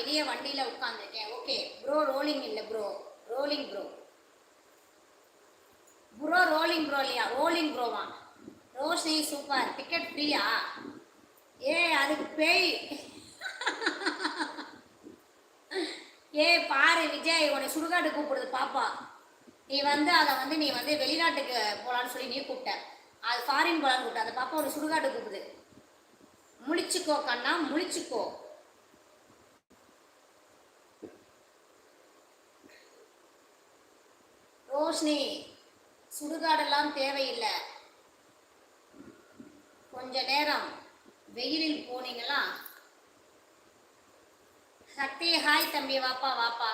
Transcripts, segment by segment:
வெளியே வண்டியில் உட்காந்துருக்கேன் ஓகே ப்ரோ ரோலிங் இல்லை bro rolling bro bro rolling bro இல்லையா? ரோலிங் ப்ரோவா ரோஷினி சூப்பர் டிக்கெட் ஃப்ரீயா ஏ அதுக்கு பேய். ஏ பாரு விஜய் உன்னை சுடுகாட்டு கூப்பிடுது பாப்பா. நீ வந்து அதை வந்து நீ வந்து வெளிநாட்டுக்கு போகலான்னு சொல்லி நீ கூப்பிட்ட. அது ஃபாரின் போகலான்னு கூப்பிட்ட. அந்த பாப்பா ஒரு சுடுகாட்டு கூப்பிடுது. முழிச்சுக்கோ கண்ணா முழிச்சுக்கோ. ரோஷினி சுடுகாடெல்லாம் தேவையில்லை. கொஞ்ச நேரம் வெயிலில் போனீங்களா? சக்தி ஹாய் தம்பி வாப்பா வாப்பா.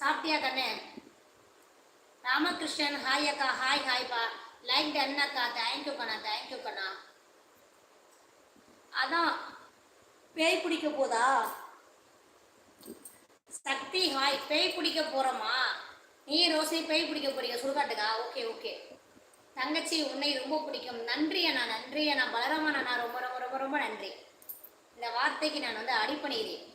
சாப்பிட்டியா கண்ணே? ராமகிருஷ்ணன் ஹாய் அக்கா ஹாய் ஹாய்ப்பா லைக் டன் அக்கா தேங்க்யூ கண்ணா தேங்க்யூ கண்ணா. அதான் பேய் பிடிக்க போதா? சக்தி ஹாய் பேய் பிடிக்க போறோமா? நீ ரோசை பேய் பிடிக்க போறீங்க சுடுகாட்டுக்கா? Okay okay. தங்கச்சி உன்னை ரொம்ப பிடிக்கும். நன்றி அண்ணா நன்றி அண்ணா. பலராமன் அண்ணா ரொம்ப ரொம்ப ரொம்ப ரொம்ப நன்றி. இந்த வார்த்தைக்கு நான் வந்து அடிப்பணிகிறேன்.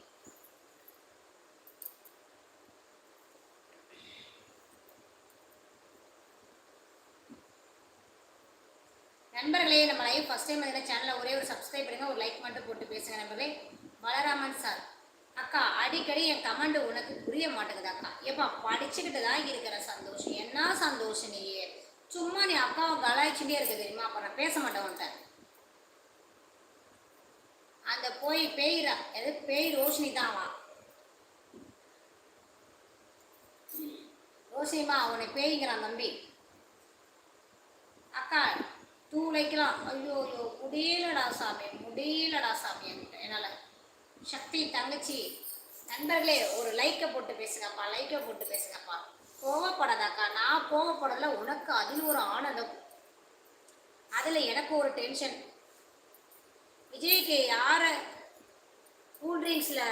நண்பர்களே நம்ம லைவ் ஃபஸ்ட் டைம் சேனலில் ஒரே ஒரு சப்ஸ்கிரைப் பண்ணுங்க ஒரு லைக் மட்டும் போட்டு பேசுங்க நண்பர்களே. பலராமன் சார். அக்கா அடிக்கடி என் கமெண்ட் உனக்கு புரிய மாட்டேங்குது அக்கா. ஏப்பா படிச்சுக்கிட்டு தான் இருக்கிற சந்தோஷம். என்ன சந்தோஷம் நீ? சும்மா நீ அக்காவை கலாய்ச்சிட்டே இருக்க தெரியுமா? அப்போ நான் பேச மாட்டேன் உன்ட்ட அந்த போய் பேய் எது? பேய் ரோஷினி தான் வா ரோஷினிமா அவனை பேய்க்கிறான் தம்பி. அக்கா தூளைக்கலாம் ஐயோ ஐயோ முடியலடா சாமி முடியலடா சாமி என்னால். சக்தி தங்கச்சி நண்பர்களே ஒரு லைக்கை போட்டு பேசுங்கப்பா லைக்கை போட்டு பேசுங்கப்பா. கோவப்படாதாக்கா நான் கோவப்படல உனக்கு அதில் ஒரு ஆனந்தம். அதில் எனக்கு ஒரு டென்ஷன் விஜய்க்கு யார கூல்ட்ரிங்க்ஸில்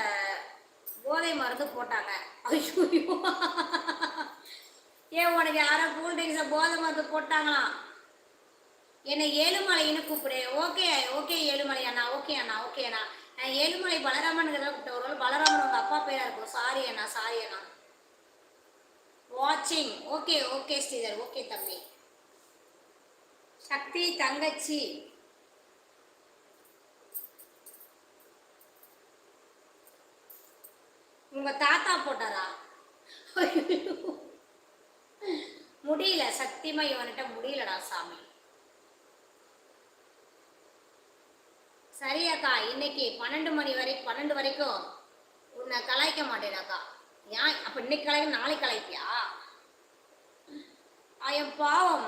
போதை மருந்து போட்டாங்க? ஐயோ ஏன் உனக்கு யாரோ கூல்ட்ரிங்க்ஸில் போதை மருந்து போட்டாங்களாம்? என்னை ஏழுமலைன்னு கூப்பிடு. ஓகே ஓகே ஏழுமலை அண்ணா ஓகே அண்ணா ஓகே அண்ணா. நான் ஏழுமலை பலராமனுங்கிறத கூப்பிட்டேன். ஒரு பலராமன் உங்கள் அப்பா பேராக இருக்கும். சாரி அண்ணா சாரி அண்ணா. வாட்சிங் ஓகே ஓகே ஸ்ரீதர் ஓகே தம்பி. சக்தி தங்கச்சி. உங்க தாத்தா போட்டாரா? முடியல. சக்திமா இவன்கிட்ட முடியலடா சாமி. சரி அக்கா இன்னைக்கு பன்னெண்டு மணி வரை பன்னெண்டு வரைக்கும் உன்னை கலாய்க்க மாட்டேனாக்கா. ஏன் அப்போ இன்னைக்கு கலாய்க்க நாளைக்கு கலாய்ப்பியா? ஆயம் பாவம்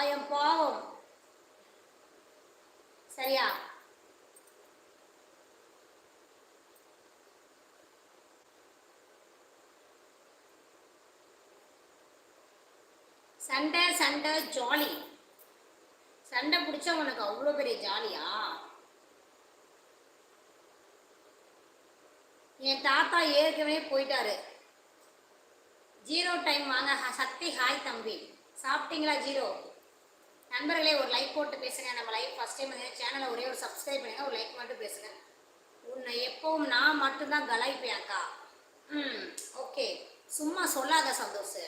ஆயம் பாவம். சரியா? சண்டை சண்டை ஜாலி. சண்டை பிடிச்ச உனக்கு அவ்வளோ பெரிய ஜாலியா? என் தாத்தா ஏற்கனவே போயிட்டாரு. ஜீரோ டைம் வாங்க சக்தி ஹாய் தம்பி. சாப்பிட்டீங்களா ஜீரோ? நண்பர்களே ஒரு லைக் போட்டு பேசுங்க. நம்ம லைக் ஃபஸ்ட் டைம் வந்து சேனலை ஒரே ஒரு சப்ஸ்கிரைப் பண்ணுங்க. ஒரு லைக் மட்டும் பேசுங்க. உன்னை எப்பவும் நான் மட்டும்தான் கலாய்ப்பேன் அக்கா. ம் ஓகே சும்மா சொல்லாத சந்தோஷ்.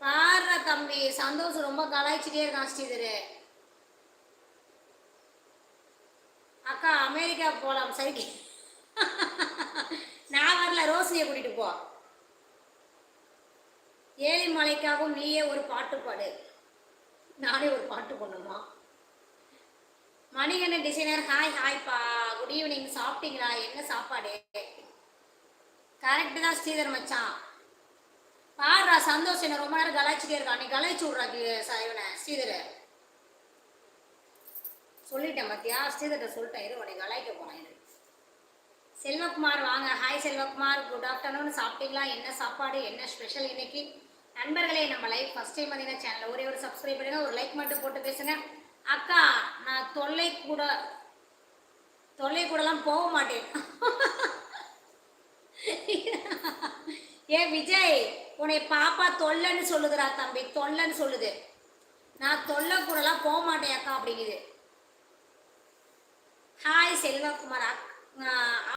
பாடுற தம்பி. சந்தோஷ் ரொம்ப கலாய்ச்சிட்டே இருக்கான் ஸ்ரீதர். அக்கா அமெரிக்கா போகலாம் சரி நான் வரல ரோஷினியை கூட்டிட்டு போ. ஏழி மலைக்காகவும் நீயே ஒரு பாட்டு பாடு. நானே ஒரு பாட்டு பண்ணுமா மணிகண்டன் டிசைனர் ஹாய் ஹாய்ப்பா குட் ஈவினிங் சாப்பிட்டீங்களா? என்ன சாப்பாடு? கரெக்டு தான் ஸ்ரீதர் மச்சான். பாடுறா சந்தோஷ் என்ன ரொம்ப நேரம் கலாய்ச்சிட்டே இருக்கான். நீ கலாய்ச்சி விட்றா இவனை ஸ்ரீதர். சொல்லிட்டேன் மத்தியா ஸ்ரீதர்கிட்ட சொல்லிட்டேன் இரு உன்னை கலாய்க்க போனேன் இரு. செல்வகுமார் வாங்க. ஹாய் செல்வகுமார். குட் ஆஃப்டர்நூன் சாப்பிட்டீங்களா? என்ன சாப்பாடு? என்ன ஸ்பெஷல் இன்னைக்கு? நண்பர்களே நம்ம லைஃப் ஃபஸ்ட் டைம் பார்த்தீங்கன்னா சேனலில் ஒரே ஒரு சப்ஸ்கிரைப் பண்ணுங்க. ஒரு லைக் மட்டும் போட்டு பேசுங்க. அக்கா நான் தொல்லை கூட தொல்லை கூடலாம் போக மாட்டேன். ஏ விஜய் உன்னை பாப்பா தொல்லைன்னு சொல்லுதுடா தம்பி. தொல்லைன்னு சொல்லுது. நான் தொல்லை கூடலாம் போக மாட்டேன் அக்கா அப்படிங்குது. ஹாய் செல்வகுமார். அக்-